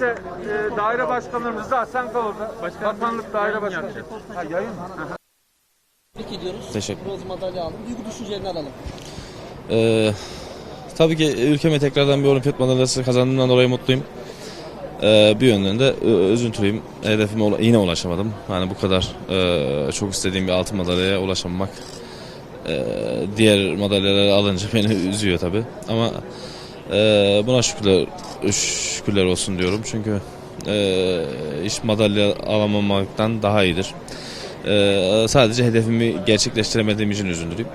Neyse e, daire başkanlarımız Rıza sen kal orada. Bakanlık daire başkanı. Ha, yayın mı? Tebrik ediyoruz. Teşekkür. Bronz madalya aldın. Duygu düşüncelerini alalım. Ee, tabii ki ülkeme tekrardan bir olimpiyat madalyası kazandığımdan dolayı mutluyum. Ee, bir yönden de ö- üzüntülüyüm. Hedefime yine ulaşamadım. Yani bu kadar e, çok istediğim bir altın madalyaya ulaşamamak e, diğer madalyaları alınca beni üzüyor tabii. Ama e, buna şükürler, şükürler olsun diyorum. Çünkü e, iş madalya alamamaktan daha iyidir. E, sadece hedefimi gerçekleştiremediğim için üzüntülüyüm.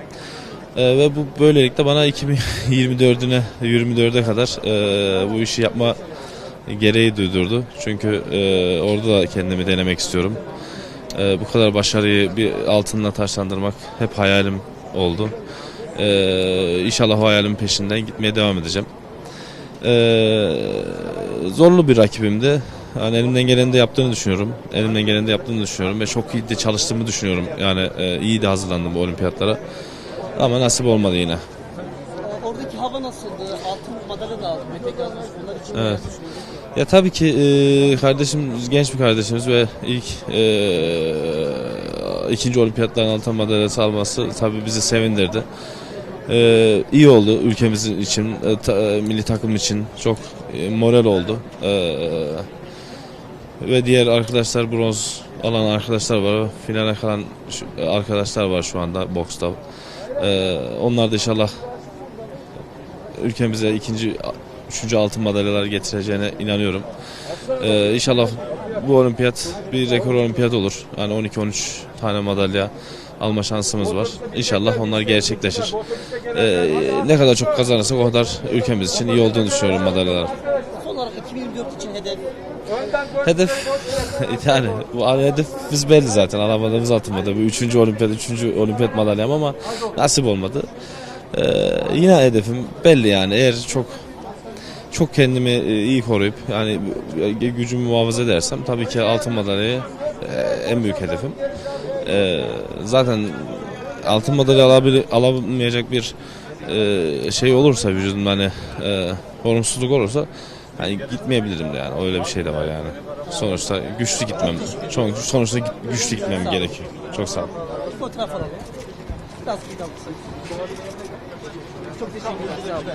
Ee, ve bu böylelikle bana 2024'üne 24'e kadar e, bu işi yapma gereği duydurdu. Çünkü e, orada da kendimi denemek istiyorum. E, bu kadar başarıyı bir altınla taşlandırmak hep hayalim oldu. E, inşallah o hayalimin peşinden gitmeye devam edeceğim. E, zorlu bir rakibimdi. Yani elimden geleni de yaptığını düşünüyorum. Elimden geleni de yaptığını düşünüyorum ve çok iyi de çalıştığımı düşünüyorum. Yani e, iyi de hazırlandım bu olimpiyatlara. Ama nasip olmadı yine. Ee, Oradaki hava nasıldı? Altın madalya da aldın. Mete. Onlar için Evet. Ya tabii ki e, kardeşim genç bir kardeşimiz ve ilk e, ikinci olimpiyatların altın madalyası alması tabii bizi sevindirdi. E, iyi oldu ülkemiz için, e, ta- e, milli takım için çok e, moral oldu. E, ve diğer arkadaşlar bronz alan arkadaşlar var. Finale kalan şu- arkadaşlar var şu anda boksta. E, onlar da inşallah ülkemize ikinci, üçüncü altın madalyalar getireceğine inanıyorum. Ee, inşallah bu olimpiyat bir rekor olimpiyat olur. Yani 12-13 tane madalya alma şansımız var. İnşallah onlar gerçekleşir. Ee, ne kadar çok kazanırsak o kadar ülkemiz için iyi olduğunu düşünüyorum madalyalar. Son olarak 2024 için hedef Hedef yani bu hedefimiz belli zaten alamadığımız altın madalya. Bu üçüncü olimpiyat, üçüncü olimpiyat madalyam ama nasip olmadı. Ee, yine hedefim belli yani eğer çok çok kendimi e, iyi koruyup yani e, gücümü muhafaza edersem tabii ki altın madalyayı e, en büyük hedefim. E, zaten altın madalya alabil, alamayacak bir e, şey olursa vücudumda hani e, olumsuzluk olursa hani gitmeyebilirim de yani öyle bir şey de var yani. Sonuçta güçlü gitmem. Son- Sonuçta güçlü gitmem gerekiyor. Çok sağ ol. bir fotoğraf alalım. Biraz. Çok teşekkürler.